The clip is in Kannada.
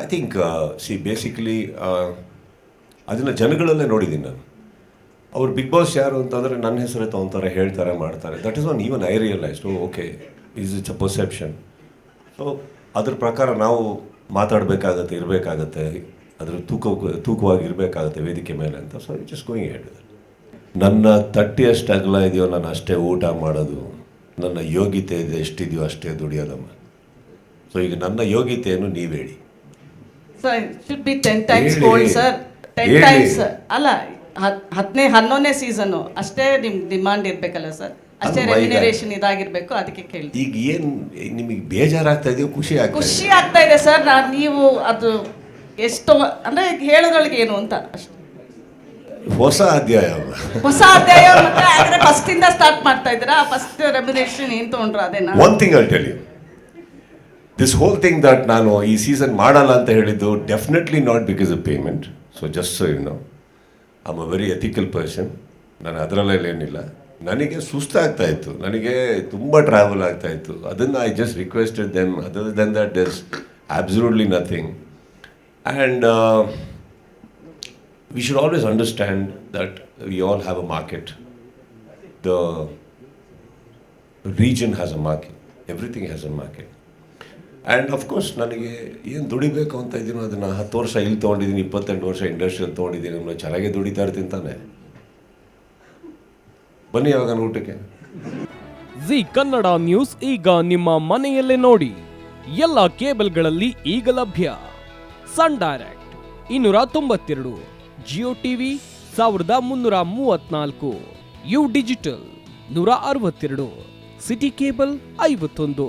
ಐ ಥಿಂಕ್ ಸಿ ಬೇಸಿಕಲಿ ಅದನ್ನು ಜನಗಳಲ್ಲೇ ನೋಡಿದ್ದೀನಿ ನಾನು. ಅವ್ರು ಬಿಗ್ ಬಾಸ್ ಯಾರು ಅಂತಂದರೆ ನನ್ನ ಹೆಸರೇ ತೊಗೊತಾರೆ, ಹೇಳ್ತಾರೆ, ಮಾಡ್ತಾರೆ. That is one even I realise okay is it's a perception so ಅದ್ರ ಪ್ರಕಾರ ನಾವು ಮಾತಾಡಬೇಕಾಗತ್ತೆ, ಇರಬೇಕಾಗತ್ತೆ. ಅದರ ತೂಕ, ತೂಕವಾಗಿ ಇರಬೇಕಾಗತ್ತೆ ವೇದಿಕೆ ಮೇಲೆ ಅಂತ. ಸೊ ಜಸ್ಟ್ ಗೋಯಿಂಗ್ ಹೆಡ್ ನನ್ನ ತಟ್ಟಿಯಷ್ಟು ಅಗಲ ಇದೆಯೋ, ನಾನು ಅಷ್ಟೇ ಊಟ ಮಾಡೋದು. ನನ್ನ ಯೋಗ್ಯತೆ ಇದೆ, ಎಷ್ಟಿದೆಯೋ ಅಷ್ಟೇ ದುಡಿಯೋದಮ್ಮ. ಸೊ ಈಗ ನನ್ನ ಯೋಗ್ಯತೆಯನ್ನು ನೀವು ಹೇಳಿ. Sir should be ten times. Gold sir ten. Times ಅಲ್ಲ ಹತ್ ಹತ್ತನೇ ಹನ್ನೊಂದನೇ ಸೀಸನ್ನು ಅಷ್ಟೇ ನಿಮ್ ಡಿಮಾಂಡ್ ಇರ್ಬೇಕಲ್ಲ ಸರ್ ಅಷ್ಟೇ. ರೆಮ್ಯುನರೇಷನ್ ಇದಾಗಿರ್ಬೇಕು ಅದಕ್ಕೆ ಕೇಳಿ ಈಗ ಏನು ನಿಮಗೆ ಬೇಜಾರಾಗ್ತಾ ಇದೆಯೋ ಖುಷಿ ಆಗ್ತಾ ಖುಷಿ ಆಗ್ತಾ ಇದೆ ಸರ್ ನಾನು ನೀವು ಅದು ಎಷ್ಟು ಅಂದ್ರೆ ಹೇಳೋದ್ರೊಳಗೆ ಏನು ಅಂತ? ಅಷ್ಟೇ ಹೊಸ ಅಧ್ಯಾಯ ಹೊಸ ಅಧ್ಯಾಯ ಮತ್ತೆ ಆದರೆ ಫಸ್ಟ್ ಇಂದ ಸ್ಟಾರ್ಟ್ ಮಾಡ್ತಾ ಇದ್ದೀರಾ? ಫಸ್ಟ್ ರೆಮ್ಯುನರೇಷನ್ ಏನ್ ತಗೊಂಡ್ರು ಅದೇನಾ? One thing I'll tell you this whole thing that ನಾನು ಈ ಸೀಸನ್ ಮಾಡಲ್ಲ ಅಂತ ಹೇಳಿದ್ದು definitely not because of payment so just so you know a very ethical person ನಾನು ಅದರಲ್ಲೇನಿಲ್ಲ ನನಗೆ ಸುಸ್ತಾಗ್ತಾ ಇತ್ತು. ನನಗೆ ತುಂಬ ಟ್ರಾವೆಲ್ ಆಗ್ತಾ ಇತ್ತು. ಅದನ್ನು I just requested them other then that is absolutely nothing and we should always understand that we all have a market the region has a market. Everything has a market. And of course ನನಗೆ ಏನು ದುಡಿಬೇಕು ಅಂತ ಇದ್ದೀನೋ ಅದನ್ನು ಹತ್ತು ವರ್ಷ ಇಲ್ಲಿ ತೊಗೊಂಡಿದ್ದೀನಿ, ಇಪ್ಪತ್ತೆಂಟು ವರ್ಷ ಇಂಡಸ್ಟ್ರಿಯಲ್ಲಿ ತೊಗೊಂಡಿದ್ದೀನಿ ನಾನು ಚೆನ್ನಾಗೇ ದುಡಿತಾ ಇರ್ತೀನಿ ತಾನೆ. ಬನ್ನಿ ಯಾವಾಗ ಊಟಕ್ಕೆ. ಜಿ ಕನ್ನಡ ನ್ಯೂಸ್ ಈಗ ನಿಮ್ಮ ಮನೆಯಲ್ಲೇ ನೋಡಿ. ಎಲ್ಲ ಕೇಬಲ್ಗಳಲ್ಲಿ ಈಗ ಲಭ್ಯ. ಸನ್ ಡೈರೆಕ್ಟ್ ಇನ್ನೂರ ತೊಂಬತ್ತೆರಡು, ಜಿಯೋ ಟಿವಿ ಸಾವಿರದ ಮುನ್ನೂರ ಮೂವತ್ನಾಲ್ಕು, ಯು ಡಿಜಿಟಲ್ ನೂರ ಅರವತ್ತೆರಡು, ಸಿಟಿ ಕೇಬಲ್ ಐವತ್ತೊಂದು.